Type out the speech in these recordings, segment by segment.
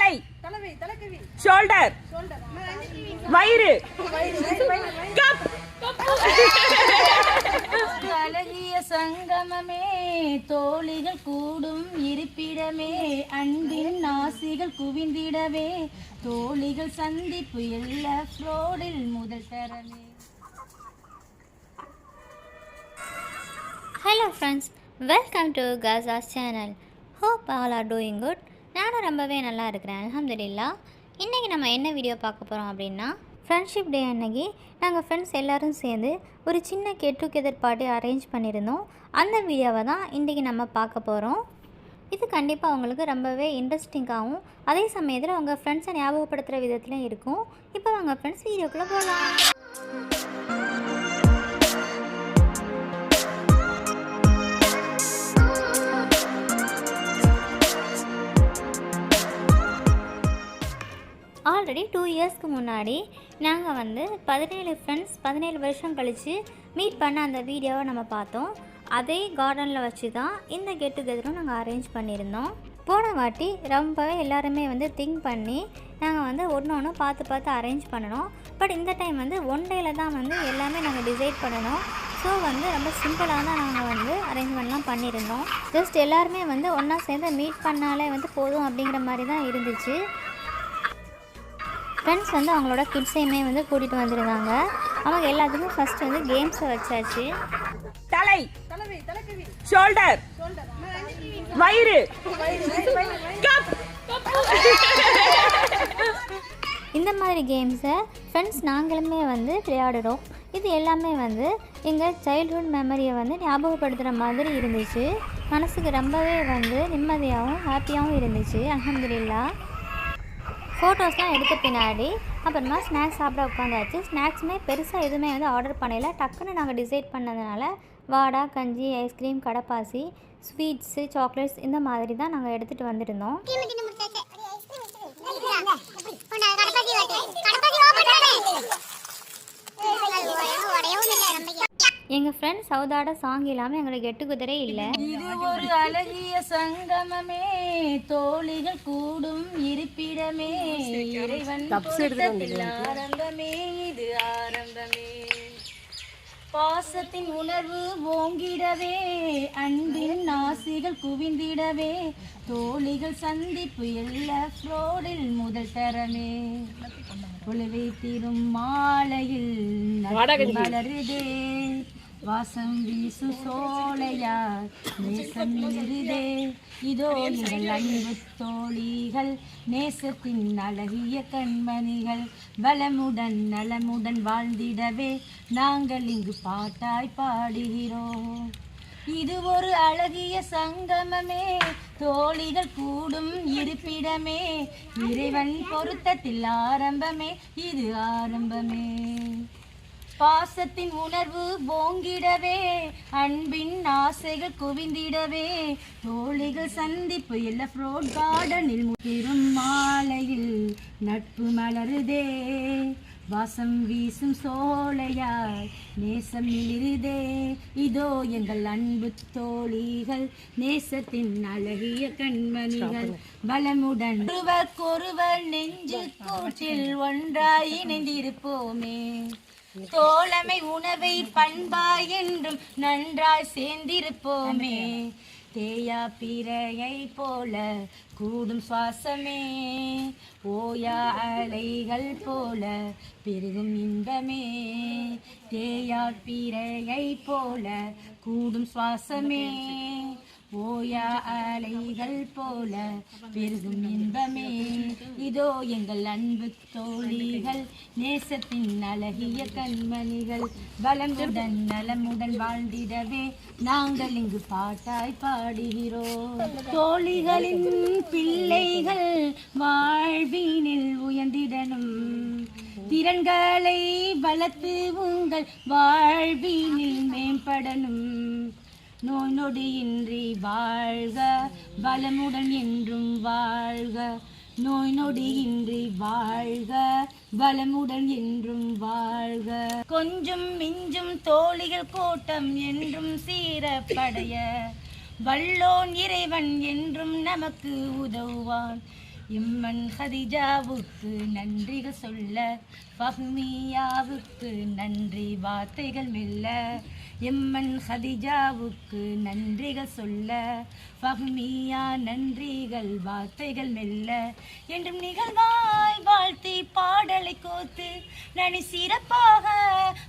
தலை. Shoulder shoulder வயிறு. Cup அழகிய சங்கமமே தோழிகள் கூடும் இருப்பிடமே அன்பின் நாசிகள் குவிந்திடவே தோழிகள் சந்திப்பு எல்லா ஃப்ளோரில் முதல் தரமே hello friends welcome to கசாஸ் channel hope all are doing good நானும் ரொம்பவே நல்லா இருக்கிறேன் அல்ஹம்துலில்லா. இன்றைக்கி நம்ம என்ன வீடியோ பார்க்க போகிறோம் அப்படின்னா ஃப்ரெண்ட்ஷிப் டே அன்னைக்கு நாங்கள் ஃப்ரெண்ட்ஸ் எல்லோரும் சேர்ந்து ஒரு சின்ன கெட் டுகெதர் பார்ட்டி அரேஞ்ச் பண்ணியிருந்தோம். அந்த வீடியோவை தான் இன்றைக்கி நம்ம பார்க்க போகிறோம் இது கண்டிப்பாக அவங்களுக்கு ரொம்பவே இன்ட்ரெஸ்டிங்காகவும் அதே சமயத்தில் அவங்க ஃப்ரெண்ட்ஸை ஞாபகப்படுத்துகிற விதத்துலையும் இருக்கும். இப்போ அவங்க ஃப்ரெண்ட்ஸ் வீடியோக்குள்ளே போகலாம் ஆல்ரெடி டூ இயர்ஸ்க்கு முன்னாடி நாங்கள் வந்து பதினேழு ஃப்ரெண்ட்ஸ் பதினேழு வருஷம் கழித்து மீட் பண்ண அந்த வீடியோவை நம்ம பார்த்தோம். அதே கார்டனில் வச்சு தான் இந்த கெட் டுகெதரும் நாங்கள் அரேஞ்ச் பண்ணியிருந்தோம். போன வாட்டி ரொம்பவே எல்லாருமே வந்து திங்க் பண்ணி நாங்கள் வந்து ஒன்று ஒன்று பார்த்து பார்த்து அரேஞ்ச் பண்ணணும் பட் இந்த டைம் வந்து ஒன் டேயில் தான் வந்து எல்லாமே நாங்கள் டிசைட் பண்ணணும் ஸோ வந்து ரொம்ப சிம்பிளாக தான் நாங்கள் வந்து அரேஞ்ச்மெண்ட்லாம் பண்ணியிருந்தோம். ஜஸ்ட் எல்லாருமே வந்து ஒன்றா சேர்ந்து மீட் பண்ணாலே வந்து போதும் அப்படிங்கிற மாதிரி தான் இருந்துச்சு. ஃப்ரெண்ட்ஸ் வந்து அவங்களோட கிட்ஸையுமே வந்து கூட்டிகிட்டு வந்திருந்தாங்க அவங்க எல்லாத்துக்கும் ஃபஸ்ட்டு வந்து கேம்ஸை வச்சாச்சு. தலை. ஷோல்டர் வயிறு. இந்த மாதிரி கேம்ஸை ஃப்ரெண்ட்ஸ் நாங்களுமே வந்து விளையாடுறோம். இது எல்லாமே வந்து எங்கள் சைல்ட்ஹுட் மெமரியை வந்து ஞாபகப்படுத்துகிற மாதிரி இருந்துச்சு. மனசுக்கு ரொம்பவே வந்து நிம்மதியாகவும் ஹாப்பியாகவும் இருந்துச்சு. அல்ஹம்துலில்லா. ஃபோட்டோஸ்லாம் எடுத்த பின்னாடி அப்புறமா ஸ்நாக்ஸ் சாப்பிட உட்காந்தாச்சு. ஸ்நாக்ஸுமே பெருசாக எதுவுமே வந்து ஆர்டர் பண்ணல. டக்குன்னு நாங்கள் டிசைட் பண்ணதுனால வாடா கஞ்சி ஐஸ்கிரீம் கடப்பாசி ஸ்வீட்ஸு சாக்லேட்ஸ் இந்த மாதிரி தான் நாங்கள் எடுத்துகிட்டு வந்திருந்தோம். எங்கள் ஃப்ரெண்ட் சவுதாட சாங் இல்லாமல் எங்களுக்கு கெட்டு குதிரே இல்லை. இது ஒரு அழகிய சங்கமமே. தோழிகள் கூடும் இருப்பிடமே. இறைவன் ஆரம்பமே இது ஆரம்பமே. பாசத்தின் உணர்வு ஓங்கிடவே. அன்பின் நாசிகள் குவிந்திடவே. தோழிகள் சந்திப்பு எல்லா ஃப்ளோரில் முதல் தரமே. குழுவை தீரும் மாலையில் மலருதே. வாசம் வீசு சோலையார். நேசம் இருதே இதோ எங்கள் அன்பு தோழிகள். நேசத்தின் அழகிய கண்மணிகள் வளமுடன் நலமுடன் வாழ்ந்திடவே நாங்கள் இங்கு பாட்டாய் பாடுகிறோம். இது ஒரு அழகிய சங்கமமே தோழிகள் கூடும் இருப்பிடமே. இறைவன் பொருத்தத்தில் ஆரம்பமே இது ஆரம்பமே. பாசத்தின் உணர்வு ஓங்கிடவே அன்பின் ஆசைகள் குவிந்திடவே தோழிகள் சந்திப்பு எல்லா ஃப்ரோட் கார்டனில் முதிரும் மாலையில் நட்பு மலருதே. வாசம் வீசும் சோலையாய் நேசம் இருதே இதோ எங்கள் அன்பு தோழிகள் நேசத்தின் அழகிய கண்மணிகள். வளமுடன் ஒருவருவர் நெஞ்சு கூற்றில் ஒன்றாய் இணைந்திருப்போமே. தோழமை உணவை பண்பா என்றும் நன்றாய் சேர்ந்திருப்போமே. தேயா பிறையை போல கூடும் சுவாசமே. ஓயா அலைகள் போல பெருகும் இன்பமே. தேயா பிறையை போல கூடும் சுவாசமே. ஓயா அலைகள் போல பெருகும் இன்பமே. இதோ எங்கள் அன்பு தோழிகள் நேசத்தின் அழகிய கண்மணிகள் வளமுடன் நலமுடன் வாழ்ந்திடவே நாங்கள் இங்கு பாட்டாய் பாடுகிறோம். தோழிகளின் பிள்ளைகள் வாழ்வினில் உயர்ந்திடணும். திறன்களை வளர்த்து உங்கள் வாழ்வினில் மேம்படணும். நோய் நொடியின்றி வாழ்க வளமுடன் என்றும் வாழ்க. நோய் நொடியின்றி வாழ்க வளமுடன் என்றும் வாழ்க. கொஞ்சம் மிஞ்சும் தோழிகள் கூட்டம் என்றும் சீரப்படைய. வல்லோன் இறைவன் என்றும் நமக்கு உதவுவான். இம்மன் ஹதிஜாவுக்கு நன்றிகள் சொல்ல ஃபஹ்மியாவுக்கு நன்றி வார்த்தைகள் மெல்ல. எம்மன் ஹதிஜாவுக்கு நன்றிகள் சொல்ல ஃபஹ்மியா நன்றிகள் வார்த்தைகள் மெல்ல. என்றும் நிகழ்வாய் வாழ்த்தி பாடலை கோத்து நனி சிறப்பாக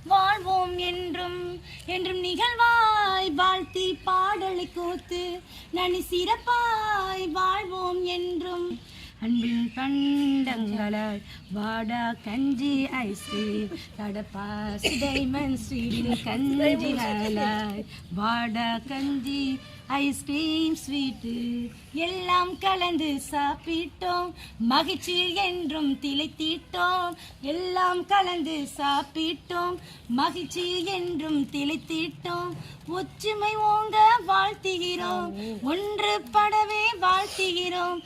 வாழ்வோம் என்றும். என்றும் நிகழ்வாய் வாழ்த்தி பாடலை கோத்து நனி சிறப்பாய் வாழ்வோம் என்றும். அன்பின் பண்டங்களாய் வாடா கஞ்சி ஐஸ்கிரீம் தடப்பா டைமண்ட் ஸ்வீட்டின் கஞ்சிகளாய் வாடா கஞ்சி ஐஸ்கிரீம் ஸ்வீட்டு எல்லாம் கலந்து சாப்பிட்டோம். மகிழ்ச்சியில் என்றும் திளைத்திட்டோம். எல்லாம் கலந்து சாப்பிட்டோம். மகிழ்ச்சியில் என்றும் திளைத்திட்டோம். ஒற்றுமை ஓங்க வாழ்த்துகிறோம். ஒன்று படவே வாழ்த்துகிறோம்.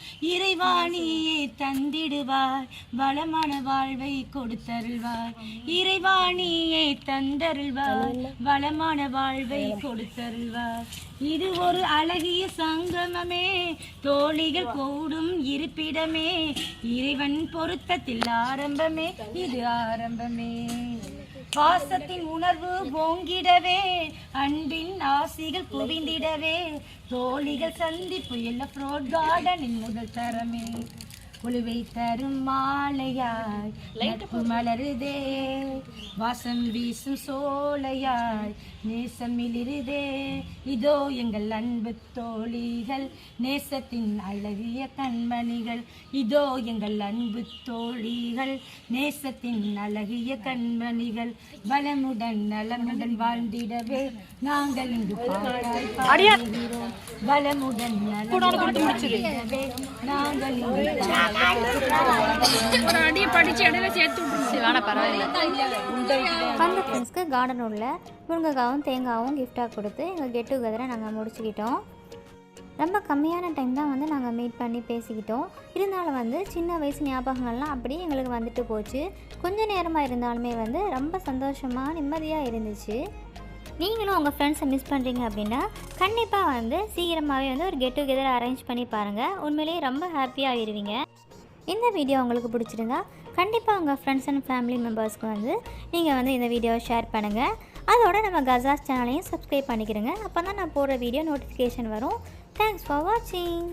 நீயே தந்திடுவார் வளமான வாழ்வை கொடுத்தருள்வாய். இறைவா நீயே தந்தருள்வாய் வளமான வாழ்வை கொடுத்தருள்வாய். இது ஒரு அழகிய சங்கமமே. தோழிகள் கூடும் இருப்பிடமே. இறைவன் பொருத்தத்தில் ஆரம்பமே. இது ஆரம்பமே. பாசத்தின் உணர்வு ஓங்கிடவே. அன்பின் ஆசிகள் குவிந்திடவே. தோழிகள் சந்திப்பு எல்லாம் ஃப்ரோட் கார்டனின் முதல் தரமே. குழுவை தரும் மாலையாய் நட்பு மலருதே. வாசம் வீசும் சோலையாய் நேசம் மிளிருதே இதோ எங்கள் அன்பு தோழிகள் நேசத்தின் அழகிய கண்மணிகள். இதோ எங்கள் அன்பு தோழிகள் நேசத்தின் அழகிய கண்மணிகள். வளமுடன் நலமுடன் வாழ்ந்திடவே நாங்கள் இங்கு பாடுகிறோம். வளமுடன் நலமுடன் நாங்கள் இங்கு ஒரு அடி படிச்சு இடையில சேர்த்து வந்த ஃப்ரெண்ட்ஸ்க்கு கார்டன் உள்ள முருங்கைக்காவும் தேங்காவும் கிஃப்டாக கொடுத்து எங்கள் கெட் டுகெதரை நாங்கள் முடிச்சுக்கிட்டோம். ரொம்ப கம்மியான டைம் தான் வந்து நாங்கள் மீட் பண்ணி பேசிக்கிட்டோம். இருந்தாலும் வந்து சின்ன வயசு ஞாபகங்கள்லாம் அப்படியே எங்களுக்கு வந்துட்டு போச்சு. கொஞ்ச நேரமாக இருந்தாலுமே வந்து ரொம்ப சந்தோஷமாக நிம்மதியாக இருந்துச்சு. நீங்களும் உங்கள் ஃப்ரெண்ட்ஸை மிஸ் பண்ணுறீங்க அப்படின்னா கண்டிப்பாக வந்து சீக்கிரமாகவே வந்து ஒரு கெட் டுகெதர் அரேஞ்ச் பண்ணி பாருங்கள் உண்மையிலேயே ரொம்ப ஹாப்பியாக ஆயிருவீங்க இந்த வீடியோ உங்களுக்கு பிடிச்சிருந்தா கண்டிப்பாக உங்கள் ஃப்ரெண்ட்ஸ் அண்ட் ஃபேமிலி மெம்பர்ஸ்க்கு வந்து நீங்கள் வந்து இந்த வீடியோவை ஷேர் பண்ணுங்கள் அதோட நம்ம கசாஸ் சேனலையும் சப்ஸ்கிரைப் பண்ணிக்கிறங்க அப்போ தான் நான் போடுற வீடியோ நோட்டிஃபிகேஷன் வரும். தேங்க்ஸ் ஃபார் வாட்சிங்